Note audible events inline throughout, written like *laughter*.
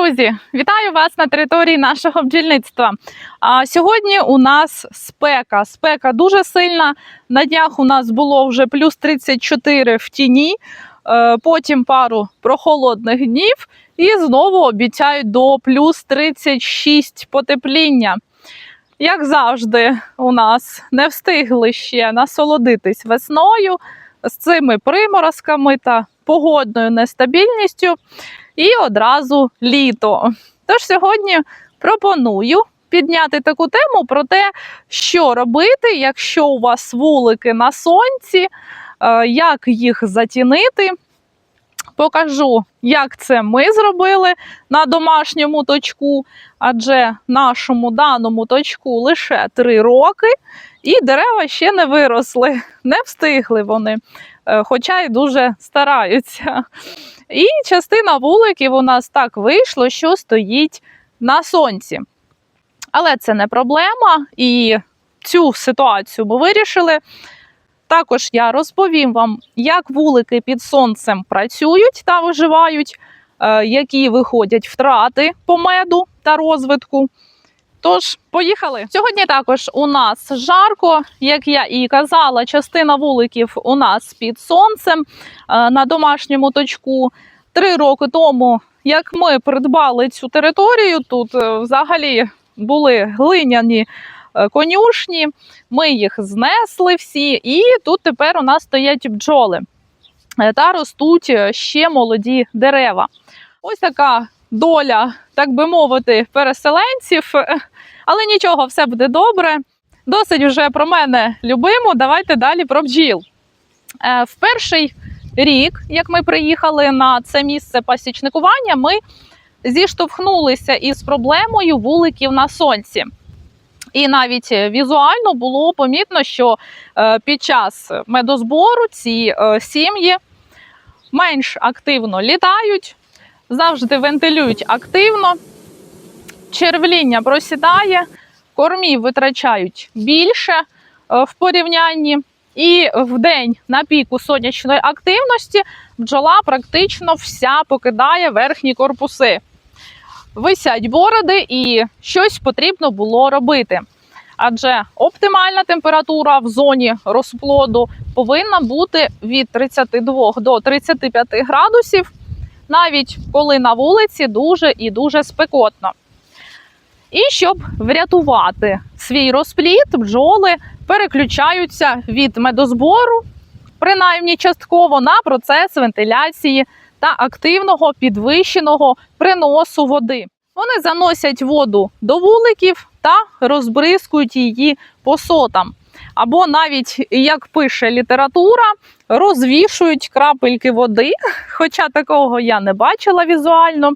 друзі! Вітаю вас на території нашого бджільництва. А сьогодні у нас спека. Спека дуже сильна. На днях у нас було вже плюс 34 в тіні, е, потім пару прохолодних днів і знову обіцяють до плюс 36 потепління. Як завжди, у нас не встигли ще насолодитись весною з цими приморозками та погодною нестабільністю і одразу літо. Тож сьогодні пропоную підняти таку тему про те, що робити, якщо у вас вулики на сонці, е, як їх затінити. Покажу, як це ми зробили на домашньому точку, адже нашому даному точку лише 3 роки, і дерева ще не виросли, не встигли вони, е, хоча й дуже стараються. І частина вуликів у нас так вийшло, що стоїть на сонці. Але це не проблема, і цю ситуацію ми вирішили. Також я розповім вам, як вулики під сонцем працюють та виживають, е, які виходять втрати по меду та розвитку. Тож, поїхали. Сьогодні також у нас жарко, як я і казала, частина вуликів у нас під сонцем е, на домашньому точку. Три роки тому, як ми придбали цю територію, тут е, взагалі були глиняні конюшні, ми їх знесли всі, і тут тепер у нас стоять бджоли е, та ростуть е, ще молоді дерева. Ось така доля, так би мовити, переселенців. Е, Але нічого, все буде добре. Досить вже про мене любимо. Давайте далі про бджіл. Е, В перший рік, як ми приїхали на це місце пасічникування, ми зіштовхнулися із проблемою вуликів на сонці. І навіть е, візуально було помітно, що е, під час медозбору ці е, сім'ї менш активно літають, завжди вентилюють активно, червління просідає, кормів витрачають більше в порівнянні. І в день на піку сонячної активності бджола практично вся покидає верхні корпуси. Висять бороди, і щось потрібно було робити. Адже оптимальна температура в зоні розплоду повинна бути від 32 до 35 градусів, навіть коли на вулиці дуже і дуже спекотно. І щоб врятувати свій розплід, бджоли переключаються від медозбору, принаймні частково, на процес вентиляції та активного підвищеного приносу води. Вони заносять воду до вуликів та розбризкують її по сотам. Або навіть, як пише література, розвішують крапельки води, *laughs* хоча такого я не бачила візуально.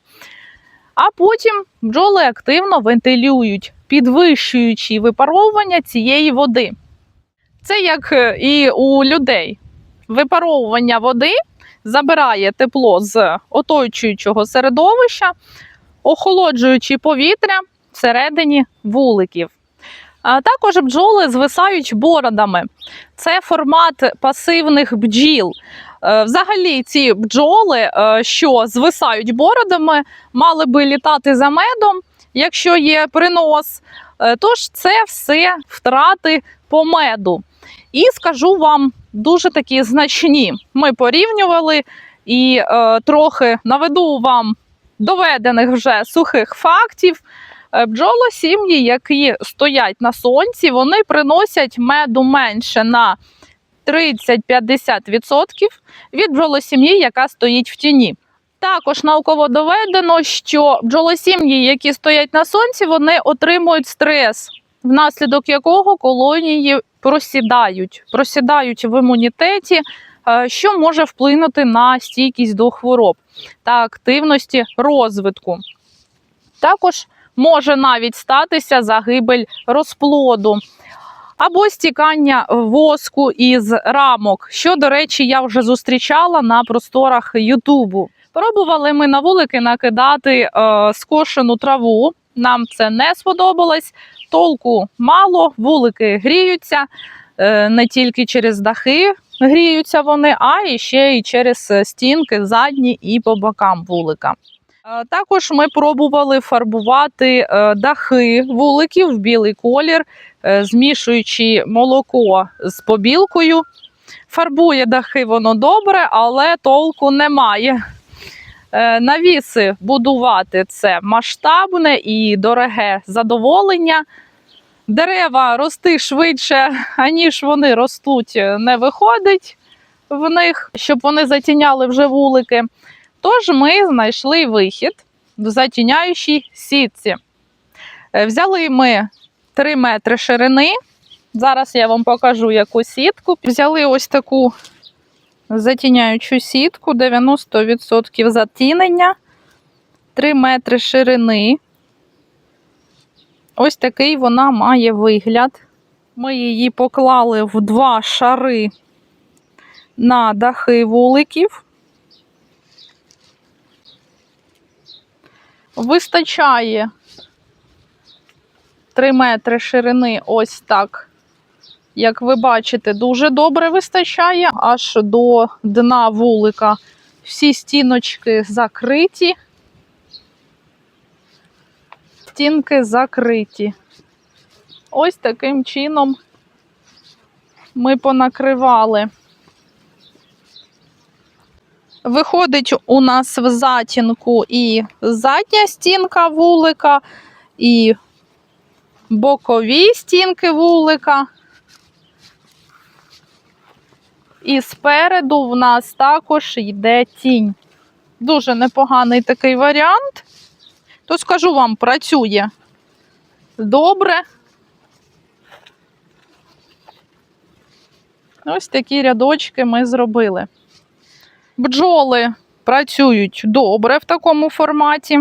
А потім бджоли активно вентилюють, підвищуючи випаровування цієї води. Це як е, і у людей. Випаровування води забирає тепло з оточуючого середовища, охолоджуючи повітря всередині вуликів. Також бджоли звисають бородами. Це формат пасивних бджіл. Е, Взагалі, ці бджоли, е, що звисають бородами, мали би літати за медом, якщо є принос. Е, Тож це все втрати по меду. І скажу вам дуже такі значні. Ми порівнювали і е, трохи наведу вам доведених вже сухих фактів. Е, Бджолосім'ї, які стоять на сонці, вони приносять меду менше на 30-50% від бджолосім'ї, яка стоїть в тіні. Також науково доведено, що бджолосім'ї, які стоять на сонці, вони отримують стрес, внаслідок якого колонії просідають, просідають в імунітеті, е, що може вплинути на стійкість до хвороб та активності розвитку. Також може навіть статися загибель розплоду або стікання воску із рамок, що, до речі, я вже зустрічала на просторах Ютубу. Пробували ми на вулики накидати е, скошену траву. Нам це не сподобалось. Толку мало, вулики гріються е, не тільки через дахи гріються вони, а і ще і через стінки задні і по бокам вулика. Е, Також ми пробували фарбувати е, дахи вуликів в білий колір, змішуючи молоко з побілкою. Фарбує дахи воно добре, але толку немає. Е, Навіси будувати це масштабне і дороге задоволення. Дерева рости швидше, аніж вони ростуть, е, не виходить в них, щоб вони затіняли вже вулики. Тож ми знайшли вихід в затіняючій сітці. Е, Взяли ми 3 метри ширини. Зараз я вам покажу яку сітку. Взяли ось таку затіняючу сітку, 90% затінення, 3 метри ширини. Ось такий вона має вигляд. Ми її поклали в два шари на дахи вуликів. Вистачає 3 метри ширини ось так. Як ви бачите, дуже добре вистачає аж до дна вулика. Всі стіночки закриті. Стінки закриті. Ось таким чином ми понакривали. Виходить у нас в затінку і задня стінка вулика, і бокові стінки вулика. І спереду в нас також йде тінь. Дуже непоганий такий варіант. То скажу вам, працює добре. Ось такі рядочки ми зробили. Бджоли працюють добре в такому форматі.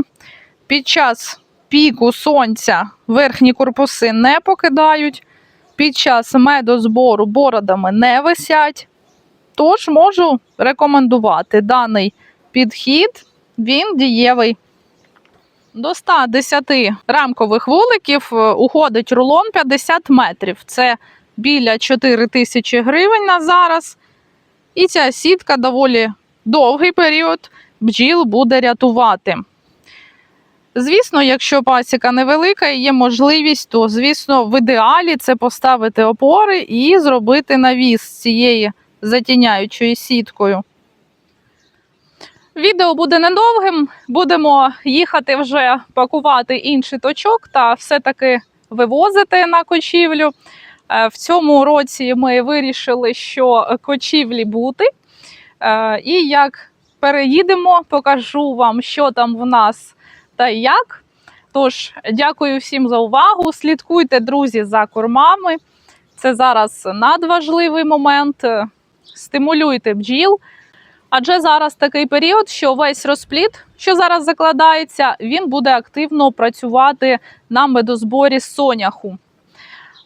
Під час піку сонця верхні корпуси не покидають. Під час медозбору бородами не висять. Тож можу рекомендувати даний підхід, він дієвий. До 110 рамкових вуликів е, уходить рулон 50 метрів. Це біля 4 тисячі гривень на зараз. І ця сітка доволі довгий період бджіл буде рятувати. Звісно, якщо пасіка невелика і є можливість, то, звісно, в ідеалі це поставити опори і зробити навіс цієї затіняючою сіткою. Відео буде недовгим. Будемо їхати вже пакувати інший точок та все-таки вивозити на кочівлю. Е, В цьому році ми вирішили, що кочівлі бути. Е, І як переїдемо, покажу вам, що там в нас та як. Тож, дякую всім за увагу. Слідкуйте, друзі, за кормами. Це зараз надважливий момент. Стимулюйте бджіл. Адже зараз такий період, що весь розплід, що зараз закладається, він буде активно працювати на медозборі соняху.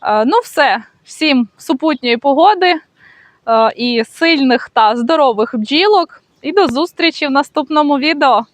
Е, Ну, все, всім супутньої погоди е, і сильних та здорових бджілок. І до зустрічі в наступному відео.